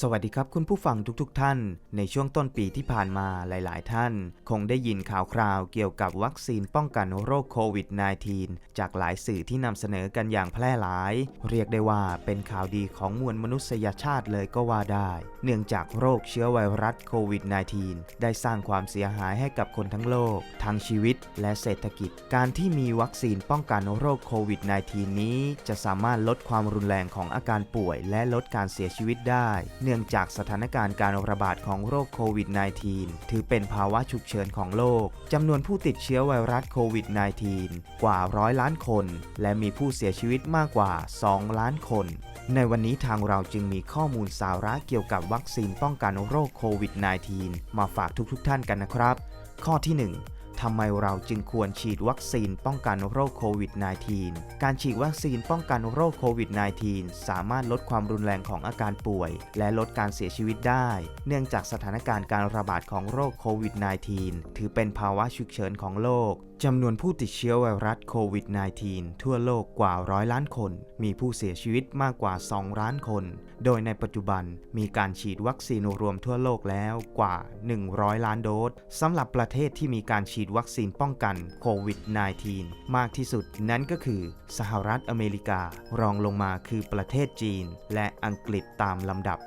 สวัสดีครับคุณผู้ฟังทุกๆทท่าน ในช่วงต้นปีที่ผ่านมาหลาย ๆ ท่าน คงได้ยินข่าวคราวเกี่ยวกับวัคซีนป้องกันโรคโควิด -19 จากหลายสื่อที่นำเสนอกันอย่างแพร่หลาย เรียกได้ว่าเป็นข่าวดีของมวลมนุษยชาติเลยก็ว่าได้ เนื่องจากโรคเชื้อไวรัสโควิด -19 ได้สร้างความเสียหายให้กับคนทั้งโลก ทั้งชีวิตและเศรษฐกิจ การที่มีวัคซีนป้องกันโรคโควิด -19 นี้ จะสามารถลดความรุนแรงของอาการป่วย และลดการเสียชีวิตได้เนื่องจากสถานการณ์การระบาดของโรคโควิด -19 ถือเป็นภาวะฉุกเฉินของโลก จำนวนผู้ติดเชื้อไวรัสโควิด -19 กว่าร้อยล้านคน และมีผู้เสียชีวิตมากกว่า 2 ล้านคน ในวันนี้ทางเราจึงมีข้อมูลสาระเกี่ยวกับวัคซีนป้องกันโรคโควิด -19 มาฝากทุกๆทท่านกันนะครับ ข้อที่ 1 ทำไมเราจึงควรฉีดวัคซีนป้องกันโรคโควิด -19 การฉีดวัคซีนป้องกันโรคโควิด -19 สามารถลดความรุนแรงของอาการป่วย และลดการเสียชีวิตได้ เนื่องจากสถานการณ์การระบาดของโรคโควิด -19 ถือเป็นภาวะฉุกเฉินของโลกจำนวนผู้ติดเชื้อไวรัสโควิด -19 ทั่วโลกกว่าร้อยล้านคน มีผู้เสียชีวิตมากกว่า 2 ล้านคน โดยในปัจจุบันมีการฉีดวัคซีนรวมทั่วโลกแล้วกว่า 100 ล้านโดสสำหรับประเทศที่มีการฉีดวัคซีนป้องกันโควิด -19 มากที่สุดนั่นก็คือ สหรัฐอเมริกา รองลงมาคือประเทศจีน และอังกฤษตามลำดับ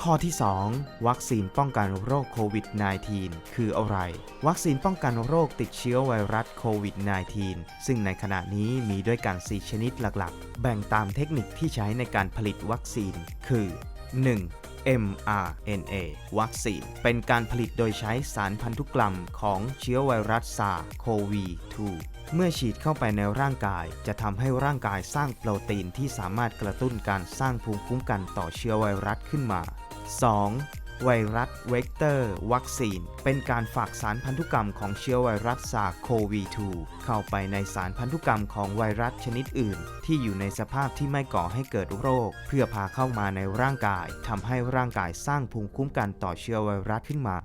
ข้อที่ 2 วัคซีนป้องกันโรคโควิด -19 คืออะไร วัคซีนป้องกันโรคติดเชื้อไวรัสโควิด -19 ซึ่งในขณะนี้มีด้วยกัน 4 ชนิดหลักๆ แบ่งตามเทคนิคที่ใช้ในการผลิตวัคซีน คือ 1. mRNA วัคซีน เป็นการผลิตโดยใช้สารพันธุกรรมของเชื้อไวรัสซาโควี 2เมื่อฉีดเข้าไปในร่างกาย จะทำให้ร่างกายสร้างโปรตีนที่สามารถกระตุ้นการสร้างภูมิคุ้มกันต่อเชื้อไวรัสขึ้นมา 2. ไวรัสเวกเตอร์ วัคซีน เป็นการฝากสารพันธุกรรมของเชื้อไวรัสซาโควี2เข้าไปในสารพันธุกรรมของไวรัสชนิดอื่น ที่อยู่ในสภาพที่ไม่ก่อให้เกิดโรค เพื่อพาเข้ามาในร่างกายทำให้ร่างกายสร้างภูมิคุ้มกันต่อเชื้อไวรัสขึ้นมา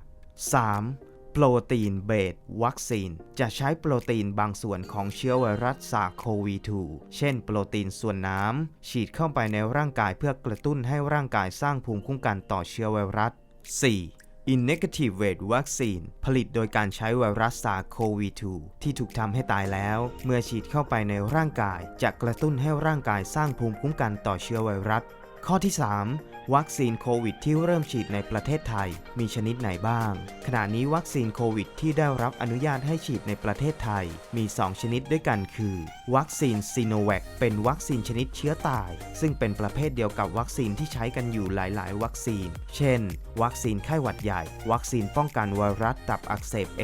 3. โปรตีนเบสวัคซีน จะใช้โปรตีนบางส่วนของเชื้อไวรัสซาโควี2เช่นโปรตีนส่วนน้ำ ฉีดเข้าไปในร่างกายเพื่อกระตุ้นให้ร่างกายสร้างภูมิคุ้มกันต่อเชื้อไวรัส 4. Inactive Rate Vaccine ผลิตโดยการใช้ไวรัสซาโควี2ที่ถูกทำให้ตายแล้ว เมื่อฉีดเข้าไปในร่างกาย จะกระตุ้นให้ร่างกายสร้างภูมิคุ้มกันต่อเชื้อไวรัส ข้อที่ 3 วัคซีนโควิดที่เริ่มฉีดในประเทศไทย มีชนิดไหนบ้าง ขณะนี้วัคซีนโควิดที่ได้รับอนุญาตให้ฉีดในประเทศไทย มี 2 ชนิดด้วยกันคือ วัคซีนซีโนแวคเป็นวัคซีนชนิดเชื้อตาย ซึ่งเป็นประเภทเดียวกับวัคซีนที่ใช้กันอยู่หลาย ๆ วัคซีน เช่น วัคซีนไข้หวัดใหญ่ วัคซีนป้องกันไวรัสตับอักเสบ A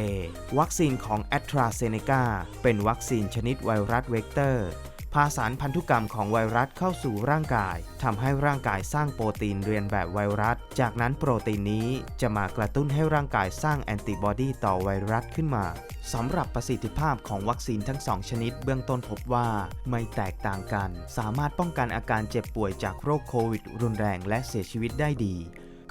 วัคซีนของ a t r a z e ซ e c a เป็นวัคซีนชนิดไวรัสเวกเตอร์ พาสารพันธุกรรมของไวรัสเข้าสู่ร่างกายทำให้ร่างกายสร้างโปรตีนเรียนแบบไวรัส จากนั้นโปรตีนนี้จะมากระตุ้นให้ร่างกายสร้างแอนติบอดีต่อไวรัสขึ้นมาสำหรับประสิทธิภาพของวัคซีนทั้งสองชนิด เบื้องต้นพบว่าไม่แตกต่างกัน สามารถป้องกันอาการเจ็บป่วยจากโรคโควิด รุนแรงและเสียชีวิตได้ดี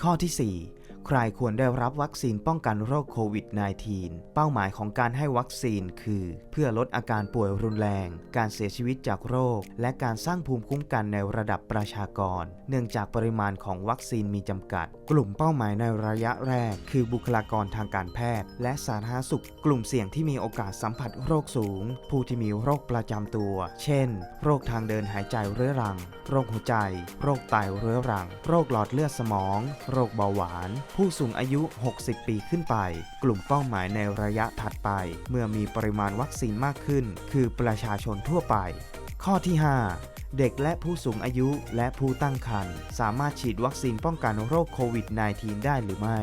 ข้อที่ 4 ใครควรได้รับวัคซีนป้องกันโรคโควิด -19 เป้าหมายของการให้วัคซีนคือ เพื่อลดอาการป่วยรุนแรง การเสียชีวิตจากโรค และการสร้างภูมิคุ้มกันในระดับประชากร เนื่องจากปริมาณของวัคซีนมีจำกัด กลุ่มเป้าหมายในระยะแรก คือบุคลากรทางการแพทย์ และสาธารณสุข กลุ่มเสี่ยงที่มีโอกาสสัมผัสโรคสูง ผู้ที่มีโรคประจำตัว เช่น โรคทางเดินหายใจเรื้อรัง โรคหัวใจ โรคไตเรื้อรัง โรคหลอดเลือดสมอง โรคเบาหวานผู้สูงอายุ 60 ปีขึ้นไป กลุ่มเป้าหมายในระยะถัดไป เมื่อมีปริมาณวัคซีนมากขึ้น คือประชาชนทั่วไป ข้อที่ 5เด็กและผู้สูงอายุและผู้ตั้งครรภ์สามารถฉีดวัคซีนป้องกันโรคโควิด -19 ได้หรือไม่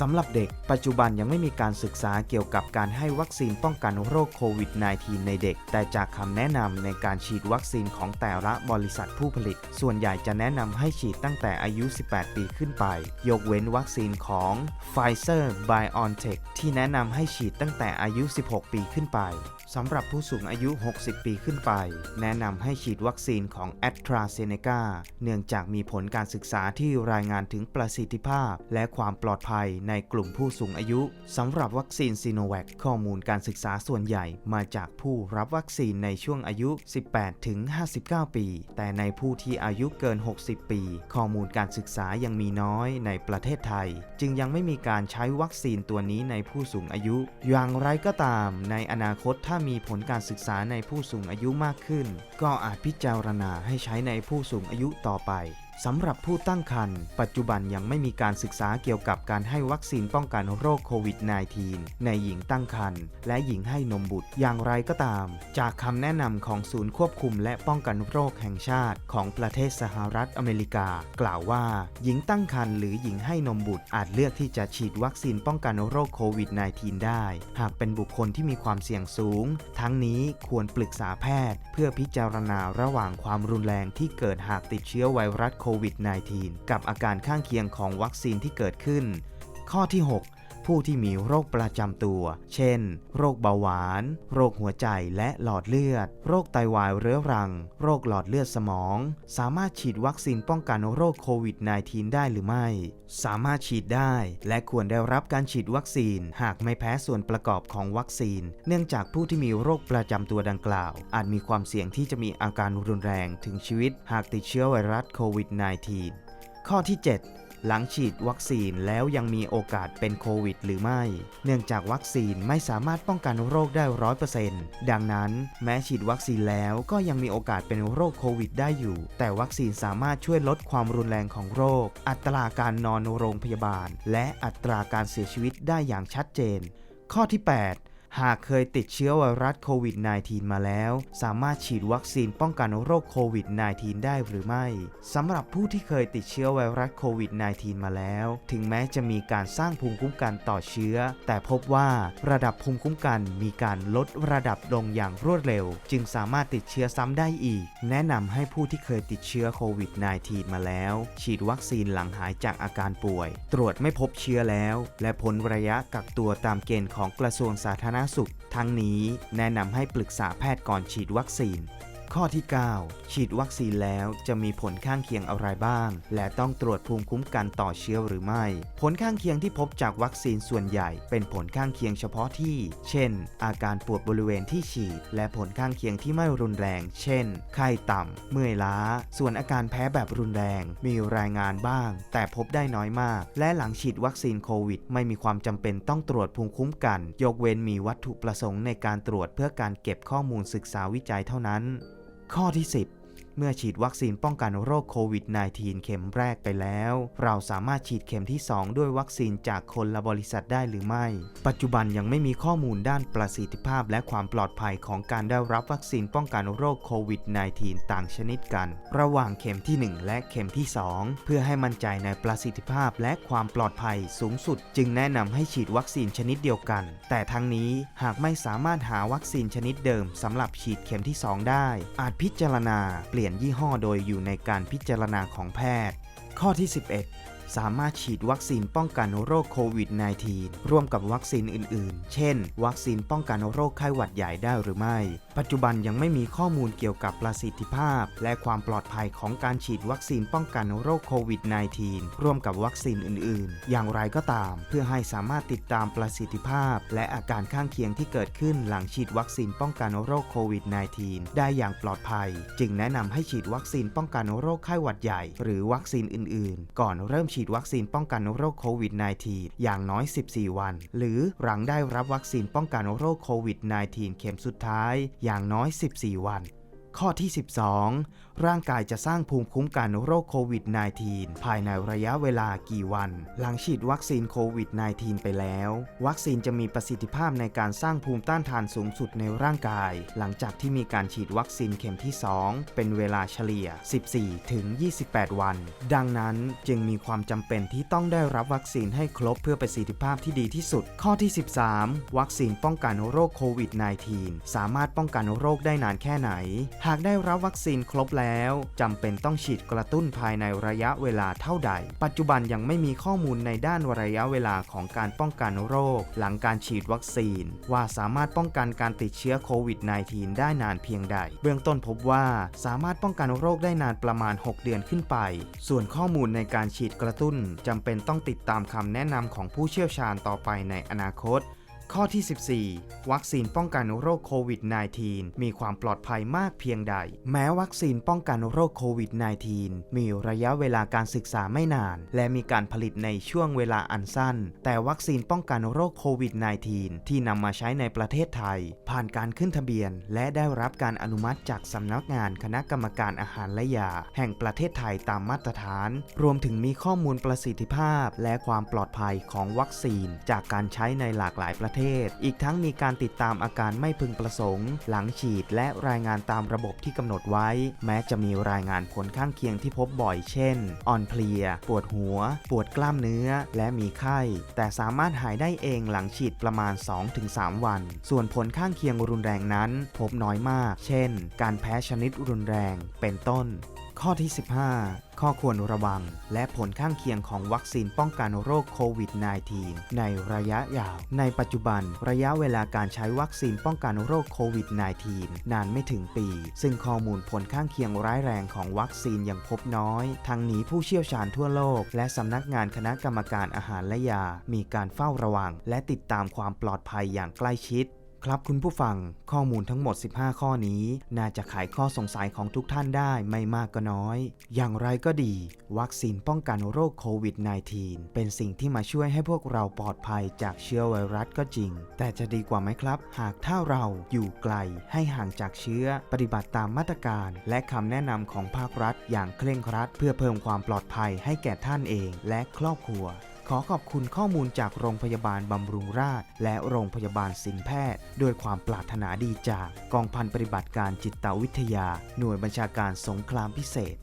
สำหรับเด็ก ปัจจุบันยังไม่มีการศึกษาเกี่ยวกับการให้วัคซีนป้องกันโรคโควิด -19 ในเด็ก แต่จากคำแนะนำในการฉีดวัคซีนของแต่ละบริษัทผู้ผลิต ส่วนใหญ่จะแนะนำให้ฉีดตั้งแต่อายุ 18 ปีขึ้นไป ยกเว้นวัคซีนของ Pfizer BioNTech ที่แนะนำให้ฉีดตั้งแต่อายุ 16 ปีขึ้นไปสำหรับผู้สูงอายุ 60 ปีขึ้นไป แนะนำให้ฉีดวัคซีนของ a s t r a z เซ e c a เนื่องจากมีผลการศึกษาที่รายงานถึงประสิทธิภาพ และความปลอดภัยในกลุ่มผู้สูงอายุสำหรับวัคซีนซีโนแวคข้อมูลการศึกษาส่วนใหญ่มาจากผู้รับวัคซีนในช่วงอายุ 18 ถึง 59 ปี แต่ในผู้ที่อายุเกิน 60 ปี ข้อมูลการศึกษายังมีน้อยในประเทศไทย จึงยังไม่มีการใช้วัคซีนตัวนี้ในผู้สูงอายุ อย่างไรก็ตาม ในอนาคตถ้ามีผลการศึกษาในผู้สูงอายุมากขึ้น ก็อาจพิจารณาให้ใช้ในผู้สูงอายุต่อไป สำหรับผู้ตั้งครรภ์ปัจจุบันยังไม่มีการศึกษาเกี่ยวกับการให้วัคซีนป้องกันโรคโควิด -19 ในหญิงตั้งครรภ์และหญิงให้นมบุตรอย่างไรก็ตาม จากคำแนะนำของศูนย์ควบคุมและป้องกันโรคแห่งชาติของประเทศสหรัฐอเมริกา กล่าวว่า หญิงตั้งครรภ์หรือหญิงให้นมบุตรอาจเลือกที่จะฉีดวัคซีนป้องกันโรคโควิด -19 ได้ หากเป็นบุคคลที่มีความเสี่ยงสูง ทั้งนี้ควรปรึกษาแพทย์ เพื่อพิจารณาระหว่างความรุนแรงที่เกิดหากติดเชื้อไวรัสโควิด -19 กับอาการข้างเคียงของวัคซีนที่เกิดขึ้น ข้อที่ 6 ผู้ที่มีโรคประจำตัว เช่น โรคเบาหวาน โรคหัวใจและหลอดเลือด โรคไตวายเรื้อรัง โรคหลอดเลือดสมอง สามารถฉีดวัคซีนป้องกันโรคโควิด -19 ได้หรือไม่ สามารถฉีดได้ และควรได้รับการฉีดวัคซีน หากไม่แพ้ส่วนประกอบของวัคซีน เนื่องจากผู้ที่มีโรคประจำตัวดังกล่าว อาจมีความเสี่ยงที่จะมีอาการรุนแรงถึงชีวิต หากติดเชื้อไวรัสโควิด -19 ข้อที่ 7 หลังฉีดวัคซีนแล้วยังมีโอกาสเป็นโควิดหรือไม่ เนื่องจากวัคซีนไม่สามารถป้องกันโรคได้ร้อยเปอร์เซ็นต์ดังนั้นแม้ฉีดวัคซีนแล้วก็ยังมีโอกาสเป็นโรคโควิดได้อยู่ แต่วัคซีนสามารถช่วยลดความรุนแรงของโรค อัตราการนอนโรงพยาบาล และอัตราการเสียชีวิตได้อย่างชัดเจน ข้อที่ 8 หากเคยติดเชื้อไวรัสโควิด -19 มาแล้ว สามารถฉีดวัคซีนป้องกันโรคโควิด -19 ได้หรือไม่สำหรับผู้ที่เคยติดเชื้อไวรัสโควิด -19 มาแล้ว ถึงแม้จะมีการสร้างภูมิคุ้มกันต่อเชื้อ แต่พบว่าระดับภูมิคุ้มกันมีการลดระดับลงอย่างรวดเร็ว จึงสามารถติดเชื้อซ้ำได้อีก แนะนำให้ผู้ที่เคยติดเชื้อโควิด -19 มาแล้ว ฉีดวัคซีนหลังหายจากอาการป่วย ตรวจไม่พบเชื้อแล้ว และพ้นระยะกักตัวตามเกณฑ์ของกระทรวงสาธารณสุข ทั้งนี้แนะนำให้ปรึกษาแพทย์ก่อนฉีดวัคซีน ข้อที่ 9 ฉีดวัคซีนแล้วจะมีผลข้างเคียงอะไรบ้าง และต้องตรวจภูมิคุ้มกันต่อเชื้อหรือไม่ ผลข้างเคียงที่พบจากวัคซีนส่วนใหญ่ เป็นผลข้างเคียงเฉพาะที่ เช่น อาการปวดบริเวณที่ฉีด และผลข้างเคียงที่ไม่รุนแรง เช่น ไข้ต่ำ เมื่อยล้า ส่วนอาการแพ้แบบรุนแรง มีรายงานบ้าง แต่พบได้น้อยมาก และหลังฉีดวัคซีนโควิด ไม่มีความจำเป็นต้องตรวจภูมิคุ้มกัน ยกเว้นมีวัตถุประสงค์ในการตรวจเพื่อการเก็บข้อมูลศึกษาวิจัยเท่านั้น ข้อที่ 10 เมื่อฉีดวัคซีนป้องกันโรคโควิด -19 เข็มแรกไปแล้ว เราสามารถฉีดเข็มที่ 2 ด้วยวัคซีนจากคนละบริษัทได้หรือไม่ ปัจจุบันยังไม่มีข้อมูลด้านประสิทธิภาพและความปลอดภัยของการได้รับวัคซีนป้องกันโรคโควิด -19 ต่างชนิดกัน ระหว่างเข็มที่ 1 และเข็มที่ 2 เพื่อให้มั่นใจในประสิทธิภาพและความปลอดภัยสูงสุด จึงแนะนำให้ฉีดวัคซีนชนิดเดียวกัน แต่ทั้งนี้หากไม่สามารถหาวัคซีนชนิดเดิมสำหรับฉีดเข็มที่ 2 ได้ อาจพิจารณาเปลี่ยนยี่ห้อโดยอยู่ในการพิจารณาของแพทย์ ข้อที่ 11 สามารถฉีดวัคซีนป้องกันโรคโควิด -19 ร่วมกับวัคซีนอื่นๆ เช่น วัคซีนป้องกันโรคไข้หวัดใหญ่ได้หรือไม่ ปัจจุบันยังไม่มีข้อมูลเกี่ยวกับประสิทธิภาพ และความปลอดภัยของการฉีดวัคซีนป้องกันโรคโควิด -19 ร่วมกับวัคซีนอื่นๆ อย่างไรก็ตาม เพื่อให้สามารถติดตามประสิทธิภาพ และอาการข้างเคียงที่เกิดขึ้นหลังฉีดวัคซีนป้องกันโรคโควิด -19 ได้อย่างปลอดภัย จึงแนะนำให้ฉีดวัคซีนป้องกันโรคไข้หวัดใหญ่ หรือวัคซีนอื่นๆ ก่อนเริ่มฉีดวัคซีนป้องกันโรคโควิด -19 อย่างน้อย 14 วัน หรือหลังได้รับวัคซีนป้องกันโรคโควิด -19 เข็มสุดท้ายอย่างน้อย 14 วัน ข้อที่ 12 ร่างกายจะสร้างภูมิคุ้มกันโรคโควิด -19 ภายในระยะเวลากี่วัน หลังฉีดวัคซีนโควิด -19 ไปแล้ว วัคซีนจะมีประสิทธิภาพในการสร้างภูมิต้านทานสูงสุดในร่างกาย หลังจากที่มีการฉีดวัคซีนเข็มที่ 2 เป็นเวลาเฉลี่ย 14 ถึง 28 วัน ดังนั้นจึงมีความจำเป็นที่ต้องได้รับวัคซีนให้ครบเพื่อประสิทธิภาพที่ดีที่สุด ข้อที่ 13 วัคซีนป้องกันโรคโควิด -19 สามารถป้องกันโรคได้นานแค่ไหนหากได้รับวัคซีนครบแล้วจำเป็นต้องฉีดกระตุ้นภายในระยะเวลาเท่าใด ปัจจุบันยังไม่มีข้อมูลในด้านระยะเวลาของการป้องกันโรค หลังการฉีดวัคซีน ว่าสามารถป้องกันการติดเชื้อโควิด -19 ได้นานเพียงใด เบื้องต้นพบว่าสามารถป้องกันโรคได้นานประมาณ 6 เดือนขึ้นไป ส่วนข้อมูลในการฉีดกระตุ้นจำเป็นต้องติดตามคำแนะนำของผู้เชี่ยวชาญต่อไปในอนาคต ข้อที่ 14 วัคซีนป้องกันโรคโควิด -19 มีความปลอดภัยมากเพียงใด แม้วัคซีนป้องกันโรคโควิด -19 มีระยะเวลาการศึกษาไม่นาน และมีการผลิตในช่วงเวลาอันสั้น แต่วัคซีนป้องกันโรคโควิด -19 ที่นำมาใช้ในประเทศไทย ผ่านการขึ้นทะเบียน และได้รับการอนุมัติจากสำนักงานคณะกรรมการอาหารและยา แห่งประเทศไทยตามมาตรฐาน รวมถึงมีข้อมูลประสิทธิภาพ และความปลอดภัยของวัคซีน จากการใช้ในหลากหลายประเทศอีกทั้งมีการติดตามอาการไม่พึงประสงค์ หลังฉีดและรายงานตามระบบที่กำหนดไว้ แม้จะมีรายงานผลข้างเคียงที่พบบ่อยเช่น อ่อนเพลีย ปวดหัว ปวดกล้ามเนื้อ และมีไข้ แต่สามารถหายได้เองหลังฉีดประมาณ 2-3 วัน ส่วนผลข้างเคียงรุนแรงนั้น พบน้อยมาก เช่น การแพ้ชนิดรุนแรง เป็นต้น ข้อที่ 15 ข้อควรระวัง และผลข้างเคียงของวัคซีนป้องกันโรคโควิด -19 ในระยะยาว ในปัจจุบันระยะเวลาการใช้วัคซีนป้องกันโรคโควิด -19 นานไม่ถึงปี ซึ่งข้อมูลผลข้างเคียงร้ายแรงของวัคซีนยังพบน้อย ทั้งนี้ผู้เชี่ยวชาญทั่วโลก และสำนักงานคณะกรรมการอาหารและยา มีการเฝ้าระวัง และติดตามความปลอดภัยอย่างใกล้ชิด ครับคุณผู้ฟังข้อมูลทั้งหมด 15 ข้อนี้ น่าจะไขข้อสงสัยของทุกท่านได้ไม่มากก็น้อย อย่างไรก็ดี วัคซีนป้องกันโรคโควิด -19 เป็นสิ่งที่มาช่วยให้พวกเราปลอดภัยจากเชื้อไวรัสก็จริง แต่จะดีกว่าไหมครับ หากถ้าเราอยู่ไกลให้ห่างจากเชื้อ ปฏิบัติตามมาตรการ และคำแนะนำของภาครัฐ อย่างเคร่งครัด เพื่อเพิ่มความปลอดภัยให้แก่ท่านเอง และครอบครัว ขอขอบคุณข้อมูลจากโรงพยาบาลบำรุงราษฎร์และโรงพยาบาลสินแพทย์ ด้วยความปรารถนาดีจากกองพันปฏิบัติการจิตวิทยา หน่วยบัญชาการสงครามพิเศษ